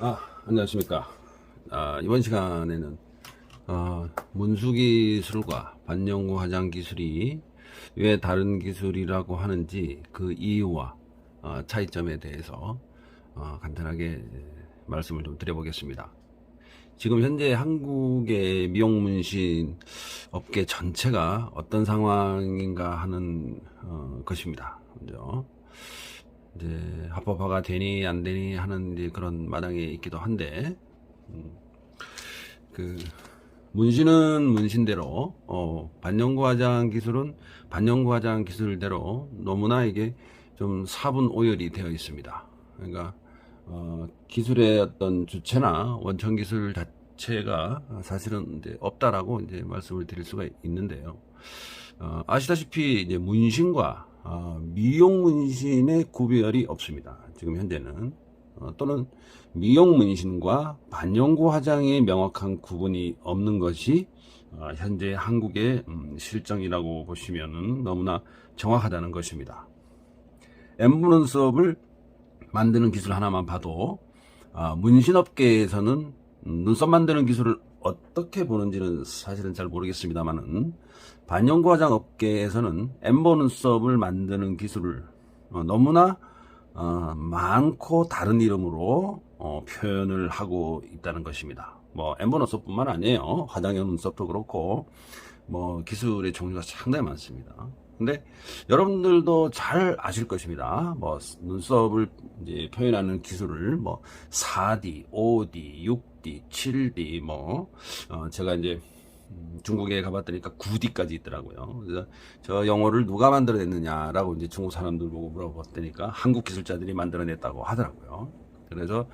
아, 안녕하십니까. 아, 이번 시간에는 어, 문수기술과 반영구 화장 기술이 왜 다른 기술이라고 하는지 그 이유와 어, 차이점에 대해서 어, 간단하게 말씀을 좀 드려보겠습니다. 지금 현재 한국의 미용 문신 업계 전체가 어떤 상황인가 하는 어, 것입니다. 먼저 이제 합법화가 되니 안 되니 하는 그런 마당에 있기도 한데 음, 그 문신은 문신대로 어, 반영구 화장 기술은 반영구 화장 기술대로 너무나 이게 좀 사분 오열이 되어 있습니다. 그러니까 어, 기술의 어떤 주체나 원천 기술 자체가 사실은 이제 없다라고 이제 말씀을 드릴 수가 있는데요. 어, 아시다시피 이제 문신과 어, 미용 문신의 구별이 없습니다. 지금 현재는 어, 또는 미용 문신과 반영구 화장의 명확한 구분이 없는 것이 어, 현재 한국의 음, 실정이라고 보시면 너무나 정확하다는 것입니다. 엠브는 수업을 만드는 기술 하나만 봐도 아, 문신업계에서는 음, 눈썹 만드는 기술을 어떻게 보는지는 사실은 잘 모르겠습니다만은 반영구 화장 업계에서는 엠버 눈썹을 만드는 기술을 어, 너무나 어, 많고 다른 이름으로 어, 표현을 하고 있다는 것입니다. 뭐 엠버 눈썹뿐만 아니에요. 화장용 눈썹도 그렇고 뭐 기술의 종류가 상당히 많습니다. 근데 여러분들도 잘 아실 것입니다. 뭐 눈썹을 이제 표현하는 기술을 뭐 4D, 5D, 6D, 7D 뭐 어, 제가 이제 음, 중국에 가봤더니까 9D까지 있더라고요. 그래서 저 영어를 누가 만들어냈느냐라고 이제 중국 사람들 보고 물어봤더니까 한국 기술자들이 만들어냈다고 하더라고요. 그래서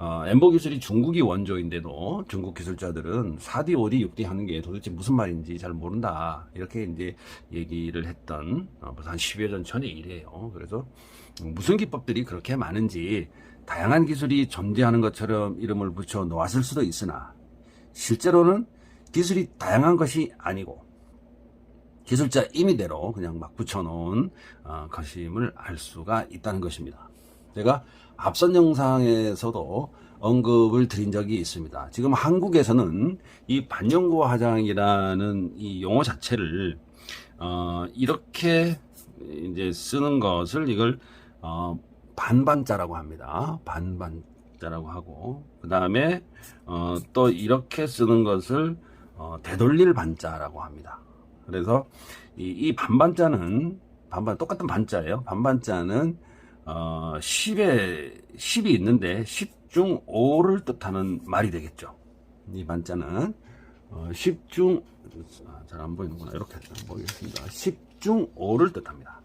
어, 엠보 기술이 중국이 원조인데도 중국 기술자들은 4D, 5D, 6D 하는 게 도대체 무슨 말인지 잘 모른다. 이렇게 이제 얘기를 했던 어, 한 10여 년 전의 일이에요. 그래서 무슨 기법들이 그렇게 많은지 다양한 기술이 존재하는 것처럼 이름을 붙여 놓았을 수도 있으나 실제로는 기술이 다양한 것이 아니고 기술자 임의대로 그냥 막 붙여놓은 어, 것임을 알 수가 있다는 것입니다. 제가 앞선 영상에서도 언급을 드린 적이 있습니다. 지금 한국에서는 이 반영구 화장이라는 이 용어 자체를 어, 이렇게 이제 쓰는 것을 이걸 어, 반반자라고 합니다. 반반자라고 하고 그 다음에 어, 또 이렇게 쓰는 것을 어, 되돌릴 반자라고 합니다. 그래서 이, 이 반반자는 반반 똑같은 반자예요. 반반자는 어, 10에 10이 있는데 10 중 5를 뜻하는 말이 되겠죠. 이 반자는 어, 10중 아, 잘안 보이는구나. 이렇게 보겠습니다. 10중 5를 뜻합니다.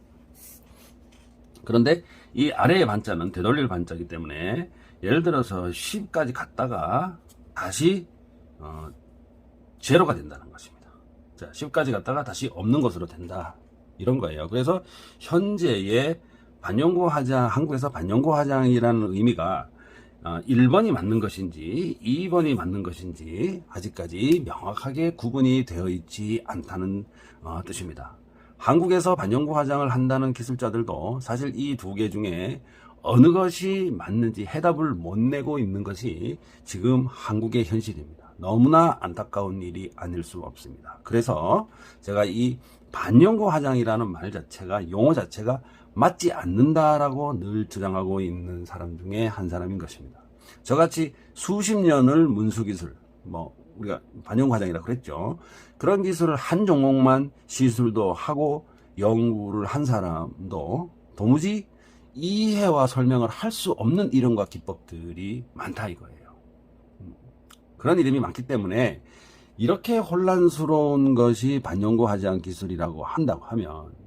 그런데 이 아래의 반자는 되돌릴 반자이기 때문에 예를 들어서 10까지 갔다가 다시 어, 제로가 된다는 것입니다. 자, 10까지 갔다가 다시 없는 것으로 된다. 이런 거예요. 그래서 현재의 반영구 화장, 한국에서 반영구 화장이라는 의미가 어, 1번이 맞는 것인지 2번이 맞는 것인지 아직까지 명확하게 구분이 되어 있지 않다는 어, 뜻입니다. 한국에서 반영구 화장을 한다는 기술자들도 사실 이 두 개 중에 어느 것이 맞는지 해답을 못 내고 있는 것이 지금 한국의 현실입니다. 너무나 안타까운 일이 아닐 수 없습니다. 그래서 제가 이 반영구 화장이라는 말 자체가 용어 자체가 맞지 않는다라고 늘 주장하고 있는 사람 중에 한 사람인 것입니다. 저같이 수십 년을 문수기술, 뭐 우리가 반영구 화장이라고 그랬죠. 그런 기술을 한 종목만 시술도 하고 연구를 한 사람도 도무지 이해와 설명을 할 수 없는 이름과 기법들이 많다 이거예요. 그런 이름이 많기 때문에 이렇게 혼란스러운 것이 반영구 화장 기술이라고 한다고 하면 어,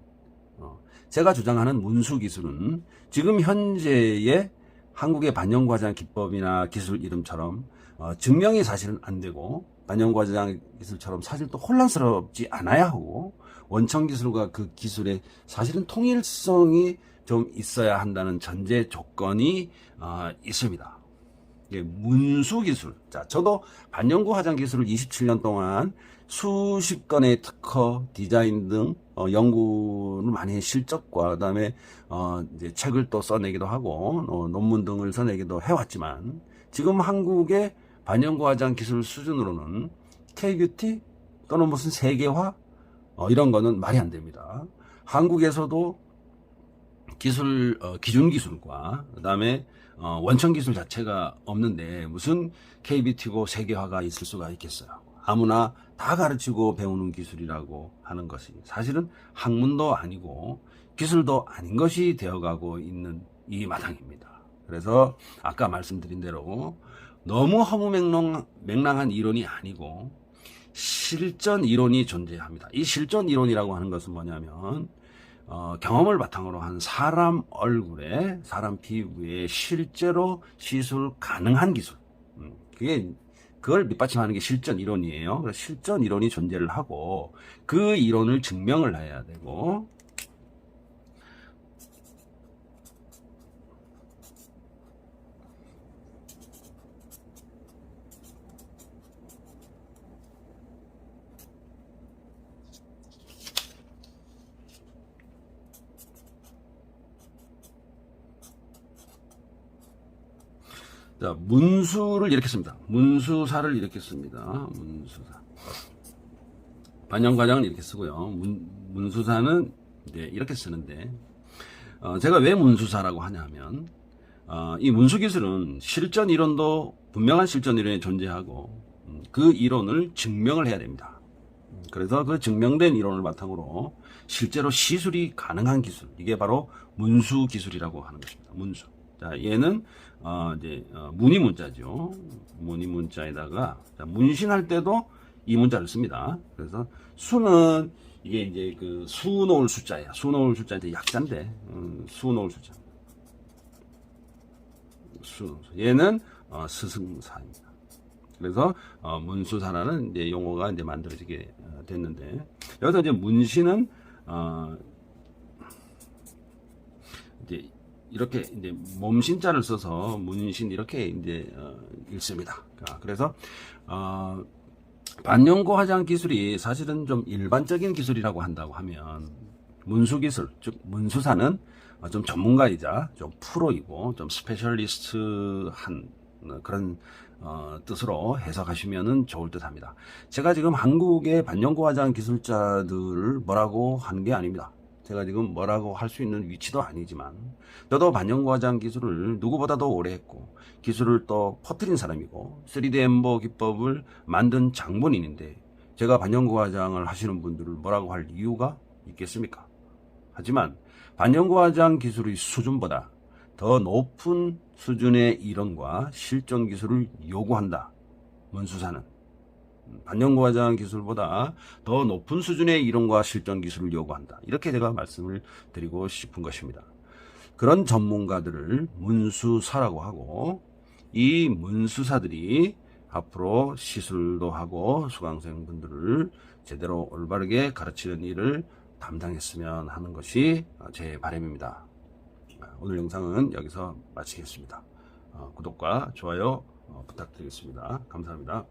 제가 주장하는 문수 기술은 지금 현재의 한국의 반영구 화장 기법이나 기술 이름처럼 어, 증명이 사실은 안 되고 반영구 화장 기술처럼 사실 또 혼란스럽지 않아야 하고 원천 기술과 그 기술의 사실은 통일성이 좀 있어야 한다는 전제 조건이 어, 있습니다. 예, 문수 기술. 자, 저도 반영구 화장 기술을 27년 동안 수십 건의 특허, 디자인 등 어, 연구를 많이 해 실적과 그다음에 어, 이제 책을 또 써내기도 하고 어, 논문 등을 써내기도 해왔지만 지금 한국의 반영고 화장 기술 수준으로는 KQT 또는 무슨 세계화 어, 이런 거는 말이 안 됩니다. 한국에서도 기술 어, 기준 기술과 그다음에 어, 원천 기술 자체가 없는데 무슨 KBT고 세계화가 있을 수가 있겠어요. 아무나 다 가르치고 배우는 기술이라고 하는 것이 사실은 학문도 아니고 기술도 아닌 것이 되어가고 있는 이 마당입니다. 그래서 아까 말씀드린 대로 너무 허무맹랑한 이론이 아니고 실전 이론이 존재합니다. 이 실전 이론이라고 하는 것은 뭐냐면 어, 경험을 바탕으로 한 사람 얼굴에 사람 피부에 실제로 시술 가능한 기술. 음, 그게 그걸 밑받침하는 게 실전 이론이에요. 그래서 실전 이론이 존재를 하고 그 이론을 증명을 해야 되고 자, 문수를 이렇게 씁니다. 문수사를 이렇게 씁니다. 문수사. 반영과장은 이렇게 쓰고요. 문, 문수사는 이제 이렇게 쓰는데, 어, 제가 왜 문수사라고 하냐 하면, 어, 이 문수기술은 실전 이론도 분명한 실전 이론이 존재하고, 음, 그 이론을 증명을 해야 됩니다. 음, 그래서 그 증명된 이론을 바탕으로 실제로 시술이 가능한 기술, 이게 바로 문수 기술이라고 하는 것입니다. 문수. 자, 얘는 어, 이제 어, 문의 문자죠. 문의 문자에다가 자, 문신할 때도 이 문자를 씁니다. 그래서 수는 이게 이제 그 수놓을 숫자예요. 수놓을 숫자 이제 약자인데 음, 수놓을 숫자. 수. 얘는 어, 스승사입니다. 그래서 어, 문수사라는 이제 용어가 이제 만들어지게 어, 됐는데 여기서 이제 문신은 어, 이제 이렇게 이제 몸신자를 써서 문신 이렇게 이제 어, 읽습니다. 아, 그래서 어, 반영고 화장 기술이 사실은 좀 일반적인 기술이라고 한다고 하면 문수 기술 즉 문수사는 어, 좀 전문가이자 좀 프로이고 좀 스페셜리스트한 그런 어, 뜻으로 해석하시면은 좋을 듯합니다. 제가 지금 한국의 반영고 화장 기술자들을 뭐라고 하는 게 아닙니다. 제가 지금 뭐라고 할 수 있는 위치도 아니지만 저도 반영과장 기술을 누구보다도 오래 했고 기술을 또 퍼뜨린 사람이고 3D 엠버 기법을 만든 장본인인데 제가 반영과장을 하시는 분들을 뭐라고 할 이유가 있겠습니까? 하지만 반영과장 기술의 수준보다 더 높은 수준의 이론과 실전 기술을 요구한다. 문수사는 반영과장 기술보다 더 높은 수준의 이론과 실전 기술을 요구한다. 이렇게 제가 말씀을 드리고 싶은 것입니다. 그런 전문가들을 문수사라고 하고 이 문수사들이 앞으로 시술도 하고 수강생분들을 제대로 올바르게 가르치는 일을 담당했으면 하는 것이 제 바람입니다. 오늘 영상은 여기서 마치겠습니다. 어, 구독과 좋아요 어, 부탁드리겠습니다. 감사합니다.